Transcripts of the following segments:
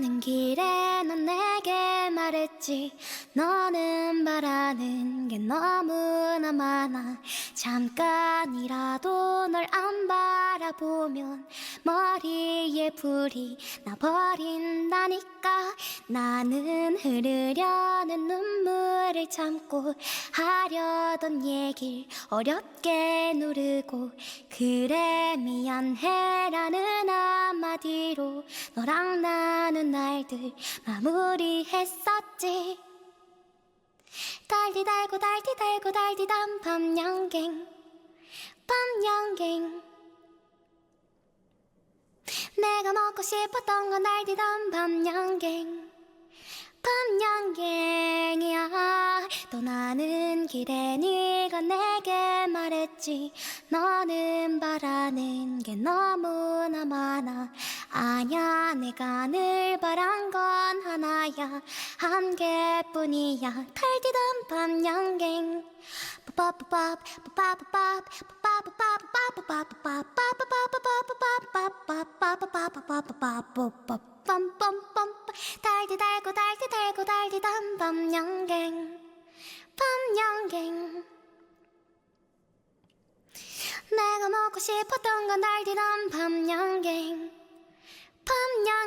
가는 길에 넌 내게 말했지. 너는 바라는 게 너무나 많아. 잠깐이라도 널 안 바라보면 머리에 불이 나버린다니까. 나는 흐르려는 눈물을 참고 하려던 얘길 어렵게 누르고 그래 미안해라는 아 뒤로 너랑 나는 날들 마무리했었지. 달디 달고 달디 달고 달디 단밤 양갱 밤 양갱. 내가 먹고 싶었던 건 달디 단밤 양갱 밤 양갱이야. 또 나는 길에 네가 내게 말했지 너는 바라는 게 너무나 많아 아냐 내가 늘 바란 건 하나야 한 개뿐이야 탈디던 밤양갱 빠빠빠밥 빠빠빠밥 달디 달고 달디 단밤 영갱 먹고 싶었던 건 날뛰던 밤양갱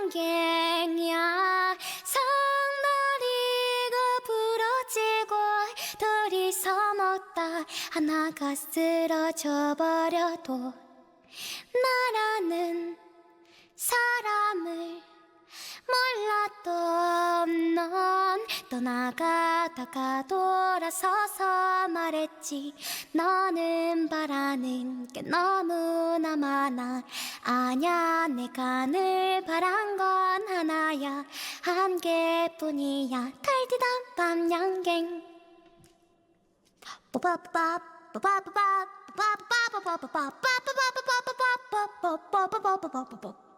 밤양갱이야. 성나리가 부러지고 둘이서 먹다 하나가 쓰러져 버려도 나라는 떠나가다가 돌아서서 말했지. 너는 바라는 게 너무나 많아 아냐. 내가 늘 바란 건 하나야. 한 개뿐이야. 달디다 밤양갱. 빠바바 빠바바 빠바바 빠바바 빠바바 빠바바 빠바바 빠바바 빠바바